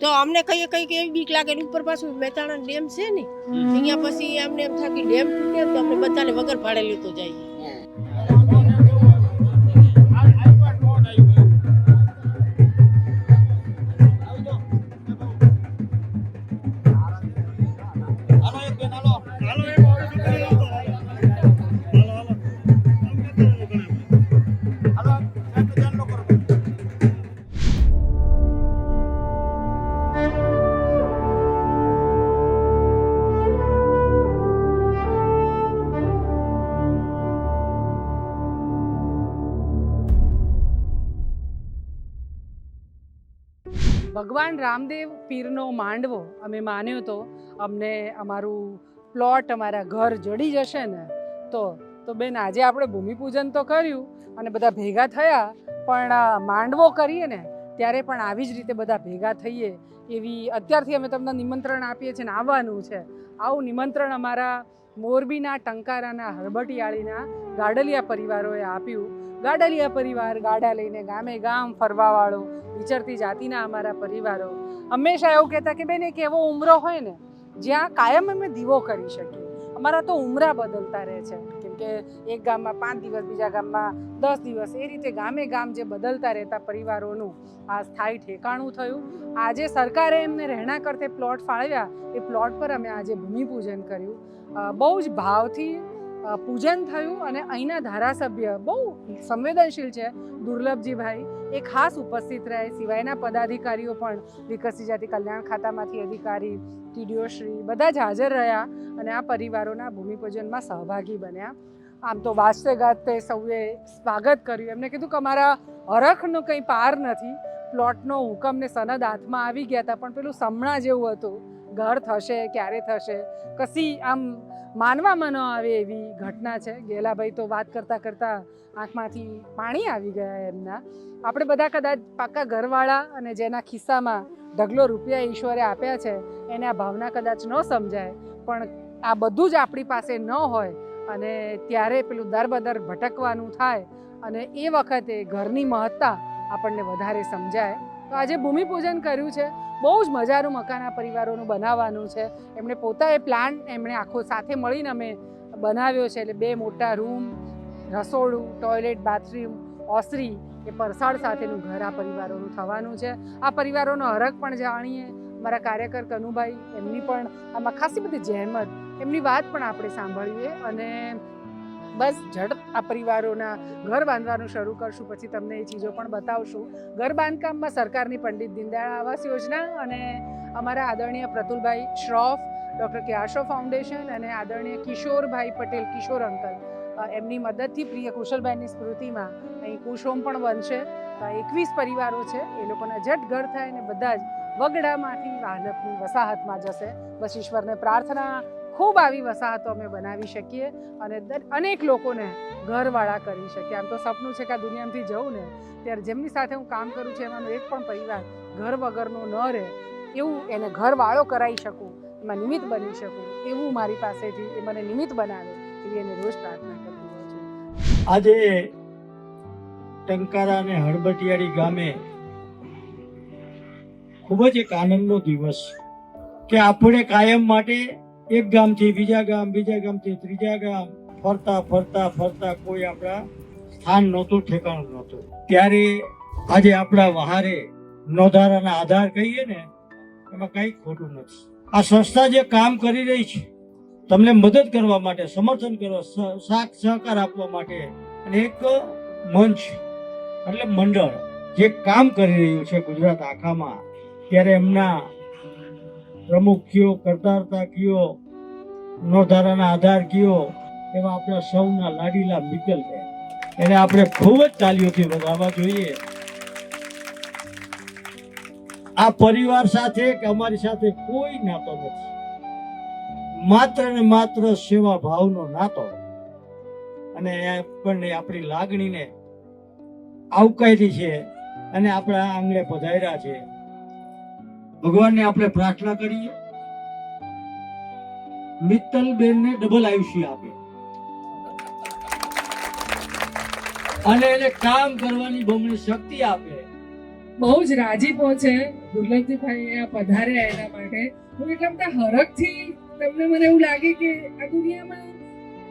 તો અમને કઈ કઈ એવી બીક લાગે ઉપર પાછું મહેસાણા ડેમ છે ને અહીંયા પછી અમને એમ થાય કે ડેમ તૂટે તો અમને બધાને વગર ભાડે લેતો જાય ભગવાન રામદેવ પીરનો માંડવો અમે માન્યો તો અમને અમારું પ્લોટ અમારા ઘર જડી જશે ને, તો તો બેન આજે આપણે ભૂમિપૂજન તો કર્યું અને બધા ભેગા થયા, પણ માંડવો કરીએ ને, ત્યારે પણ આવી જ રીતે બધા ભેગા થઈએ એવી અત્યારથી અમે તમને નિમંત્રણ આપીએ છીએ ને, આવવાનું છે. આવું નિમંત્રણ અમારા મોરબીના ટંકારાના હરબટીયાળીના ગાડલિયા પરિવારોએ આપ્યું. ગાડલિયા પરિવાર, ગાડા લઈને ગામે ગામ ફરવાવાળો, વિચરતી જાતિના અમારા પરિવારો. હંમેશા એવું કહેતા કે બેન, એક એવો ઉમરો હોય ને, જ્યાં કાયમ અમે દીવો કરી શકીએ. અમારા તો ઉમરા બદલતા રહે છે. કેમ કે એક ગામમાં પાંચ દિવસ, બીજા ગામમાં દસ દિવસ, એ રીતે ગામે ગામ જે બદલતા રહેતા પરિવારોનું આ સ્થાયી ઠેકાણું થયું. આજે સરકારે એમને રહેણા કરતે પ્લોટ ફાળવ્યા. એ પ્લોટ પર અમે આજે ભૂમિપૂજન કર્યું. બહુ જ ભાવથી પૂજન થયું અને અહીંના ધારાસભ્ય બહુ સંવેદનશીલ છે, દુર્લભજીભાઈ. એ ખાસ ઉપસ્થિત રહે, સિવાયના પદાધિકારીઓ પણ વિકસિત જાતિ કલ્યાણ ખાતામાંથી અધિકારી, ટીડીઓ શ્રી બધા જ હાજર રહ્યા અને આ પરિવારોના ભૂમિપૂજનમાં સહભાગી બન્યા. આમ તો વાસ્તે ગાતે સૌએ સ્વાગત કર્યું. એમને કીધું કે અમારા હરખનો કંઈ પાર નથી. પ્લોટનો હુકમ ને સનદ હાથમાં આવી ગયા હતા, પણ પેલું સમણા જેવું હતું. ઘર થશે, ક્યારે થશે, કશી આમ માનવામાં ન આવે એવી ઘટના છે? ગેલાભાઈ તો વાત કરતાં કરતાં આંખમાંથી પાણી આવી ગયા એમના. આપણે બધા કદાચ પાક્કા ઘરવાળા અને જેના ખિસ્સામાં ઢગલો રૂપિયા ઈશ્વરે આપ્યા છે, એને આ ભાવના કદાચ ન સમજાય, પણ આ બધું જ આપણી પાસે ન હોય અને ત્યારે પેલું દરબદર ભટકવાનું થાય અને એ વખતે ઘરની મહત્તા આપણને વધારે સમજાય. તો આજે ભૂમિપૂજન કર્યું છે. બહુ જ મજાનું મકાન આ પરિવારોનું બનાવવાનું છે. એમણે પોતાએ પ્લાન એમણે આખો સાથે મળીને અમે બનાવ્યો છે. એટલે બે મોટા રૂમ, રસોડું, ટોયલેટ, બાથરૂમ, ઓસરી, એ પરસાળ સાથેનું ઘર આ પરિવારોનું થવાનું છે. આ પરિવારોનો હરખ પણ જાણીએ. મારા કાર્યકર કનુભાઈ એમની પણ આમાં ખાસી બધી જહેમત, એમની વાત પણ આપણે સાંભળીએ અને બસ ઝડપ આ પરિવારોના ઘર બાંધવાનું શરૂ કરશું, પછી તમને એ ચીજો પણ બતાવશું. ઘર બાંધકામમાં સરકારની પંડિત દીનદયાળ આવાસ યોજના અને અમારા આદરણીય પ્રતુલભાઈ શ્રોફ, ડૉક્ટર કેશવ ફાઉન્ડેશન અને આદરણીય કિશોરભાઈ પટેલ, કિશોર અંકલ. એમની મદદથી પ્રિય કુશલભાઈની સ્મૃતિમાં અહીં કુશોમ પણ બનશે. એકવીસ પરિવારો છે, એ લોકોના જટ ઘર થાય અને બધા જ વગડામાંથી વાહલપની વસાહતમાં જશે. બસ ઈશ્વરને પ્રાર્થના ખૂબ આવી વસાહતો અમે બનાવી શકીએ અને અનેક લોકોને ઘરવાળા કરી શકીએ. આમ તો સપનું છે કે આ દુનિયામાંથી જવું ને. ત્યારે જેમની સાથે હું કામ કરું છું એમાંનો એક પણ પરિવાર ઘર વગરનો ન રહે. એવું એને ઘરવાળો કરાવી શકું, એમાં નિમિત્ત બની શકું, એવું મારી પાસેથી એ મને નિમિત્ત બનાવે એવી એને રોજ પ્રાર્થના કરતી હોઉં છું. આજે ટંકારા અને હળબટિયાળી ગામે ખૂબ જ એક આનંદનો દિવસ કે આપણે કાયમ માટે એક ગામથી બીજા ગામ, બીજા ગામથી ત્રીજા ગામ, ફરતા ફરતા ફરતા કોઈ આપણા સ્થાન નહોતું, ઠેકાણું નહોતું. ત્યારે આજે આપણા વહારે નોંધારાના આધાર કહીએ ને, એમાં કંઈ ખોટું નથી. આ સંસ્થા જે કામ કરી રહી છે, તમને મદદ કરવા માટે, સમર્થન કરવા સાથ, સહકાર આપવા માટે અને એક મંચ, એટલે મંડળ જે કામ કરી રહ્યું છે ગુજરાત આખામાં, ત્યારે એમના પ્રમુખ કયો, કરતારતા કયો, નોધારાના આધાર કયો, એવા આપણા સૌના લાડીલા મિત્તલ છે. એને આપણે ખૂબ જ તાલીઓથી વધારવા જોઈએ. આ પરિવાર સાથે કે અમારી સાથે કોઈ નાતો નથી. માત્ર ને માત્ર સેવા ભાવનો નાતો. અને આપણને આપણી લાગણીને આવકારી છે અને આપણા આંગણે પધાર્યા છે. ભગવાનને આપણે પ્રાર્થના કરીએ. મિત્તલ બેનને ડબલ આયુષ્ય આપે. અને એને કામ કરવાની બમણી શક્તિ આપે. બહુ જ રાજીપો છે દુર્લભજીભાઈ અહીંયા પધાર્યા એના માટે. હું એટલા બધા હરખથી તમને મને એવું લાગે કે આ દુનિયામાં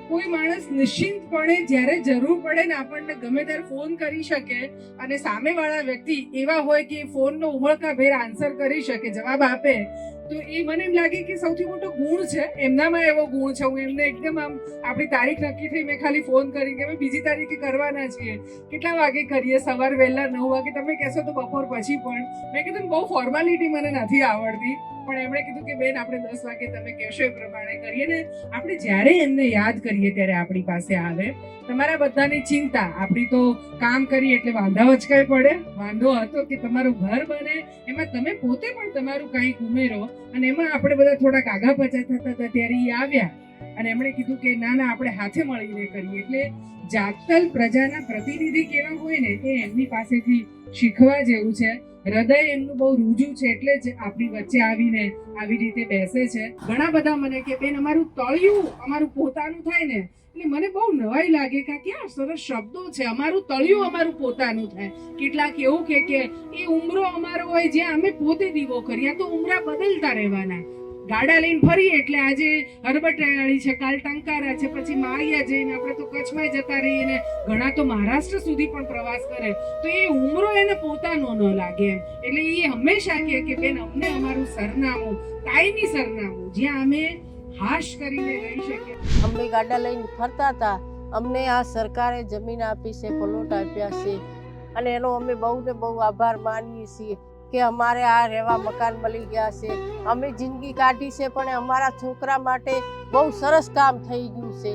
કોઈ માણસ નિશ્ચિંતપણે જ્યારે જરૂર પડે ને આપણને ગમે ત્યારે ફોન કરી શકે અને સામેવાળા વ્યક્તિ એવા હોય કે ફોનનો ઉમળકાભેર આન્સર કરી શકે, જવાબ આપે, તો એ મને એમ લાગે કે સૌથી મોટો ગુણ છે, એમનામાં એવો ગુણ છે. હું એમને એકદમ આમ આપણી તારીખ નક્કી થઈ, મેં ખાલી ફોન કરી કે અમે બીજી તારીખે કરવાના છીએ. કેટલા વાગે કરીએ? સવાર વહેલા નવ વાગે. તમે કહેશો તો બપોર પછી પણ. મેં કીધું બહુ ફોર્માલિટી મને નથી આવડતી. પણ એમણે કીધું કે, બેન, આપણે દસ વાગે તમે કહેશો એ પ્રમાણે કરીએ ને આપણે જ્યારે એમને યાદ કરીએ ત્યારે આપણી પાસે આવે. તમારા બધાની ચિંતા. આપણી તો કામ કરીએ એટલે વાંધા વચકાઈ પડે. વાંધો હતો કે તમારું ઘર બને, એમાં તમે પોતે પણ તમારું કંઈક ઉમેરો. અને એમાં આપણે બધા થોડાક આગા પચા થતા હતા ત્યારે એ આવ્યા. અને એમણે કીધું કે, ના ના, આપણે હાથે મળીને કરીએ. એટલે જાતલ પ્રજાના પ્રતિનિધિ કેવા હોય ને, એ એમની પાસેથી શીખવા જેવું છે. હૃદય એમનું બહુ રૂજુ છે એટલે જ આપણી વચ્ચે આવીને આવી રીતે બેસે છે. ઘણા બધા મને કે, બેન, અમારું તળિયું, અમારું પોતાનું થાય ને. એટલે મને બહુ નવાઈ લાગે કે ક્યાં સરસ શબ્દો છે. અમારું તળિયું અમારું પોતાનું થાય. કેટલાક એવું કે કે, એ ઉમરો અમારો હોય જ્યાં અમે પોતે દીવો કરીએ તો ઉમરા બદલતા રહેવાના. ગાડા લઈને ફરીએ એટલે આજે હરબટાળી છે, કાલ ટંકારા છે, પછી માળિયા જઈને આપણે તો કચ્છમાં જતા રહીએ ને ઘણા તો મહારાષ્ટ્ર સુધી પણ પ્રવાસ કરે. તો એ ઉમરો એને પોતાનો ન લાગે એમ. એટલે એ હંમેશા કહે કે, બેન, અમને અમારું સરનામું કાયમી સરનામું, જ્યાં અમે હાશ કરીને રહી શકીએ. અમે ગાડા લઈને ફરતા હતા. અમને આ સરકારે જમીન આપી છે, પ્લોટ આપ્યા છે. અને એનો અમે બહુ ને બહુ આભાર માનીએ છીએ. કે અમારે આ રહેવા મકાન મળી ગયા છે. અમે જિંદગી કાઢી છે પણ અમારા છોકરા માટે બહુ સરસ કામ થઈ ગયું છે.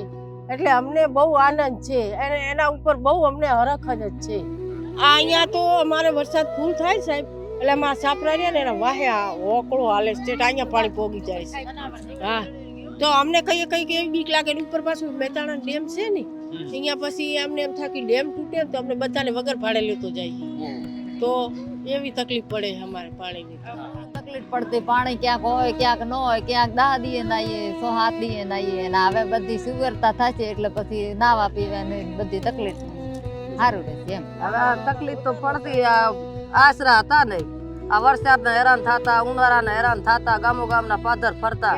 એટલે અમને બહુ આનંદ છે. અને એના ઉપર બહુ અમને હરખ જ છે. આ અહીંયા તો અમારે વરસાદ ફૂલ થાય સાહેબ. એટલે અમારા સાપરા રહ્યા ને એના વાહે આ ઓકળો હાલે સ્ટેટ અહીંયા પાણી પોગી જાય છે. હા. તો અમને કઈ કઈ એવી બીક લાગે ઉપર પાછું મહેતાણા ડેમ છે ને અહીંયા પછી અમને એમ થાકી ડેમ તૂટે તો અમને બધાને વગર ભાડે લેતો જાય. તો એવી તકલીફ પડે અમારે પાણીની. તકલીફ પડતી પાણી ક્યાંક હોય ક્યાંક ન હોય ક્યાંક દા દઈએ નાઈએ સો હાથ દઈએ નાઈએ ને હવે બધી સુગરતા થશે એટલે પછી નાવા પીવાની બધી તકલીફ. સારું રહેશે એમ. હવે તકલીફ તો પડતી આ આશરા હતા નહીં આ વરસાદના હેરાન થતા ઉનાળાના હેરાન થતા ગામો ગામના પાદર ફરતા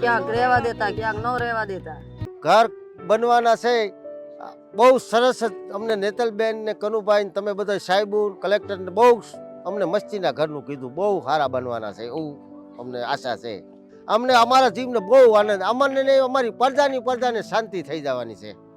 ક્યાંક રહેવા દેતા ક્યાંક ન રહેવા દેતા. ઘર બનવાના છે બહુ સરસ અમને નેતલબેન ને કનુભાઈ તમે બધા સાહેબો કલેક્ટર ને બહુ અમને મસ્તીના ઘરનું કીધું. બહુ સારા બનવાના છે એવું અમને આશા છે. અમને અમારા જીવને બહુ આનંદ અમને નહીં અમારી પડદાની પડદાને શાંતિ થઈ જવાની છે.